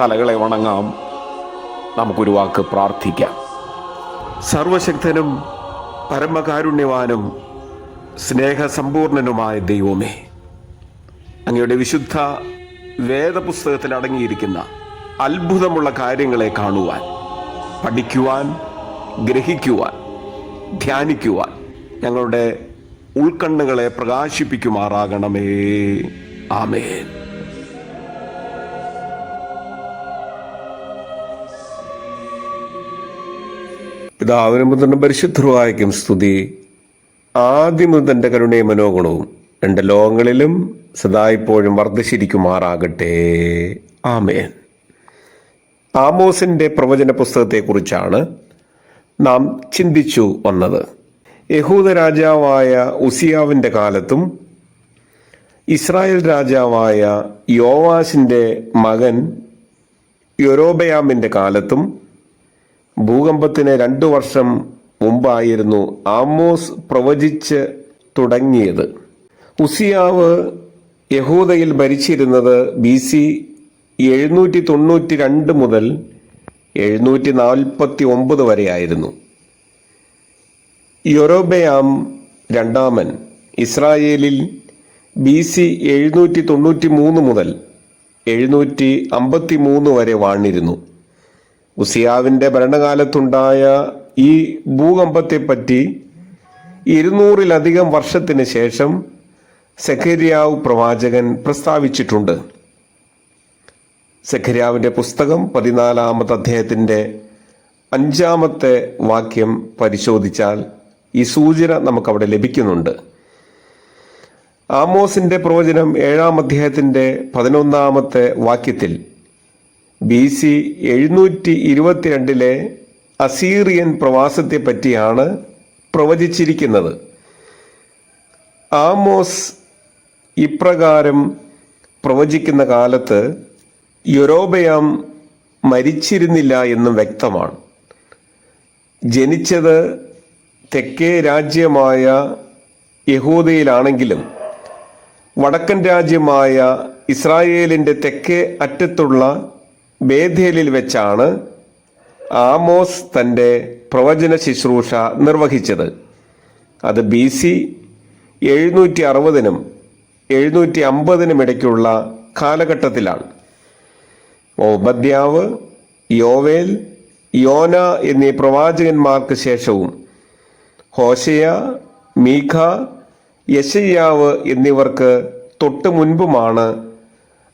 തലകളെ വണങ്ങാം. നമുക്കൊരു വാക്ക് പ്രാർത്ഥിക്കാം. സർവശക്തനും പരമകാരുണ്യവാനും സ്നേഹസമ്പൂർണനുമായ ദൈവമേ അങ്ങയുടെ വിശുദ്ധ വേദപുസ്തകത്തിൽ അടങ്ങിയിരിക്കുന്ന അത്ഭുതമുള്ള കാര്യങ്ങളെ കാണുവാൻ പഠിക്കുവാൻ ഗ്രഹിക്കുവാൻ ധ്യാനിക്കുവാൻ ഞങ്ങളുടെ ഉൾക്കണ്ണുകളെ പ്രകാശിപ്പിക്കുമാറാകണമേ. ആമേൻ. പിതാവിനും പുത്രനും പരിശുദ്ധവായിക്കും സ്തുതി. ആദ്യം തന്റെ കരുണയും മനോഗുണവും രണ്ട് ലോകങ്ങളിലും സദായിപ്പോഴും വർദ്ധിച്ചിരിക്കുമാറാകട്ടെ. ആമേൻ. ആമോസിന്റെ പ്രവചന പുസ്തകത്തെക്കുറിച്ചാണ് നാം ചിന്തിച്ചു വന്നത്. യഹൂദ രാജാവായ ഉസിയാവിന്റെ കാലത്തും ഇസ്രായേൽ രാജാവായ യോവാസിന്റെ മകൻ യൊരോബയാമിന്റെ കാലത്തും ഭൂകമ്പത്തിന് രണ്ടു വർഷം മുമ്പായിരുന്നു ആമോസ് പ്രവചിച്ച് തുടങ്ങിയത്. ഉസിയാവ് യഹൂദയിൽ ഭരിച്ചിരുന്നത് ബി സി എഴുന്നൂറ്റി തൊണ്ണൂറ്റി രണ്ട് മുതൽ എഴുന്നൂറ്റി നാൽപ്പത്തി ഒമ്പത് വരെയായിരുന്നു. യൊറോബയാം രണ്ടാമൻ ഇസ്രായേലിൽ ബി സി എഴുന്നൂറ്റി തൊണ്ണൂറ്റി മൂന്ന് മുതൽ എഴുന്നൂറ്റി അമ്പത്തി മൂന്ന് വരെ വാണിരുന്നു. ഉസിയാവിന്റെ ഭരണകാലത്തുണ്ടായ ഈ ഭൂകമ്പത്തെപ്പറ്റി ഇരുന്നൂറിലധികം വർഷത്തിന് ശേഷം സെഖരിയാവ് പ്രവാചകൻ പ്രസ്താവിച്ചിട്ടുണ്ട്. സെഖരിയാവിന്റെ പുസ്തകം പതിനാലാമത്തെ അദ്ദേഹത്തിന്റെ അഞ്ചാമത്തെ വാക്യം പരിശോധിച്ചാൽ ഈ സൂചന നമുക്കവിടെ ലഭിക്കുന്നുണ്ട്. ആമോസിന്റെ പ്രവചനം ഏഴാം അധ്യായത്തിന്റെ പതിനൊന്നാമത്തെ വാക്യത്തിൽ ബി സി എഴുന്നൂറ്റി ഇരുപത്തിരണ്ടിലെ അസീറിയൻ പ്രവാസത്തെപ്പറ്റിയാണ് പ്രവചിച്ചിരിക്കുന്നത്. ആമോസ് ഇപ്രകാരം പ്രവചിക്കുന്ന കാലത്ത് യൊരോബയാം മരിച്ചിരുന്നില്ല എന്നും വ്യക്തമാണ്. ജനിച്ചത് തെക്കേ രാജ്യമായ യഹൂദയിലാണെങ്കിലും വടക്കൻ രാജ്യമായ ഇസ്രായേലിന്റെ തെക്കേ അറ്റത്തുള്ള ബേഥേലിൽ വെച്ചാണ് ആമോസ് തന്റെ പ്രവചന ശുശ്രൂഷ നിർവഹിച്ചത്. അത് ബി സി എഴുന്നൂറ്റി അറുപതിനും എഴുന്നൂറ്റി അമ്പതിനും ഇടയ്ക്കുള്ള കാലഘട്ടത്തിലാണ്. ഓബദ്യാവ് യോവേൽ യോന എന്നീ പ്രവാചകന്മാർക്ക് ശേഷവും ഹോഷയ മീഖ യശയ്യാവ് എന്നിവർക്ക് തൊട്ടു മുൻപുമാണ്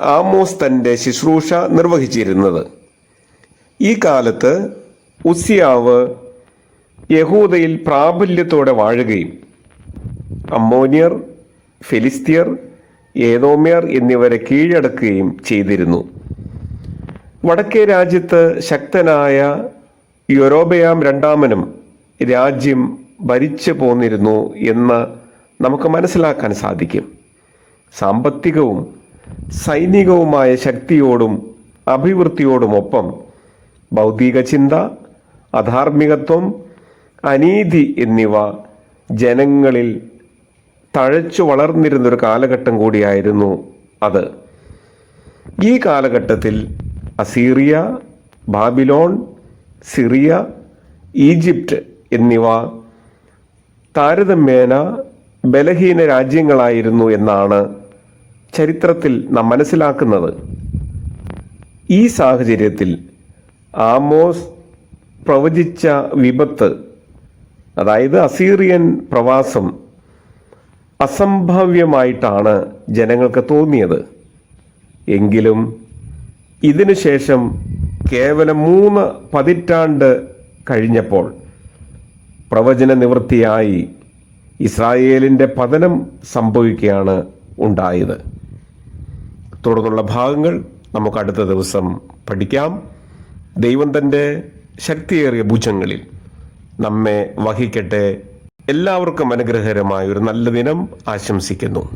ആമോസ് തന്റെ ശുശ്രൂഷ നിർവഹിച്ചിരുന്നത്. ഈ കാലത്ത് ഉസിയാവ് യഹൂദയിൽ പ്രാബല്യത്തോടെ വാഴുകയും അമ്മോനിയർ ഫിലിസ്തീയർ ഏതോമ്യർ എന്നിവരെ കീഴടക്കുകയും ചെയ്തിരുന്നു. വടക്കേ രാജ്യത്ത് ശക്തനായ യൊരോബയാം രണ്ടാമനും രാജ്യം ഭരിച്ചു പോന്നിരുന്നു എന്ന് നമുക്ക് മനസ്സിലാക്കാൻ സാധിക്കും. സാമ്പത്തികവും സൈനികവുമായ ശക്തിയോടും അഭിവൃദ്ധിയോടുമൊപ്പം ഭൗതിക ചിന്ത അധാർമികത്വം അനീതി എന്നിവ ജനങ്ങളിൽ തഴച്ചു വളർന്നിരുന്നൊരു കാലഘട്ടം കൂടിയായിരുന്നു അത്. ഈ കാലഘട്ടത്തിൽ അസീറിയ ബാബിലോൺ സിറിയ ഈജിപ്റ്റ് എന്നിവ താരതമ്യേന ബലഹീന രാജ്യങ്ങളായിരുന്നു എന്നാണ് ചരിത്രത്തിൽ നാം മനസ്സിലാക്കുന്നത് ഈ സാഹചര്യത്തിൽ ആമോസ് പ്രവചിച്ച വിപത്ത് അതായത് അസീറിയൻ പ്രവാസം അസംഭവ്യമായിട്ടാണ് ജനങ്ങൾക്ക് തോന്നിയത്. എങ്കിലും ഇതിനുശേഷം കേവലം മൂന്ന് പതിറ്റാണ്ട് കഴിഞ്ഞപ്പോൾ പ്രവചന നിവൃത്തിയായി ഇസ്രായേലിന്റെ പതനം സംഭവിക്കുകയാണ് ഉണ്ടായത്. തുടർന്നുള്ള ഭാഗങ്ങൾ നമുക്ക് അടുത്ത ദിവസം പഠിക്കാം. ദൈവം തന്റെ ശക്തിയേറിയ ഭുജങ്ങളിൽ നമ്മെ വഹിക്കട്ടെ. എല്ലാവർക്കും അനുഗ്രഹകരമായ ഒരു നല്ല ദിനം ആശംസിക്കുന്നു.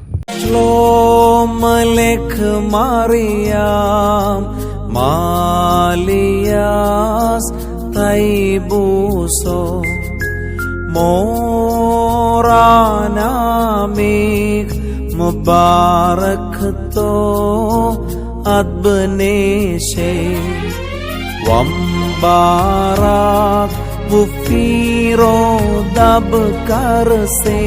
മാലിയാസ് തൈബൂസോ. मुबारक तो अदबने से वम्बारा बुफीरो दब कर से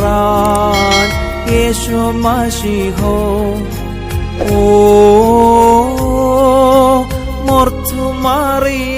मोरान यीशु मसीह ओ मोर्थ मारी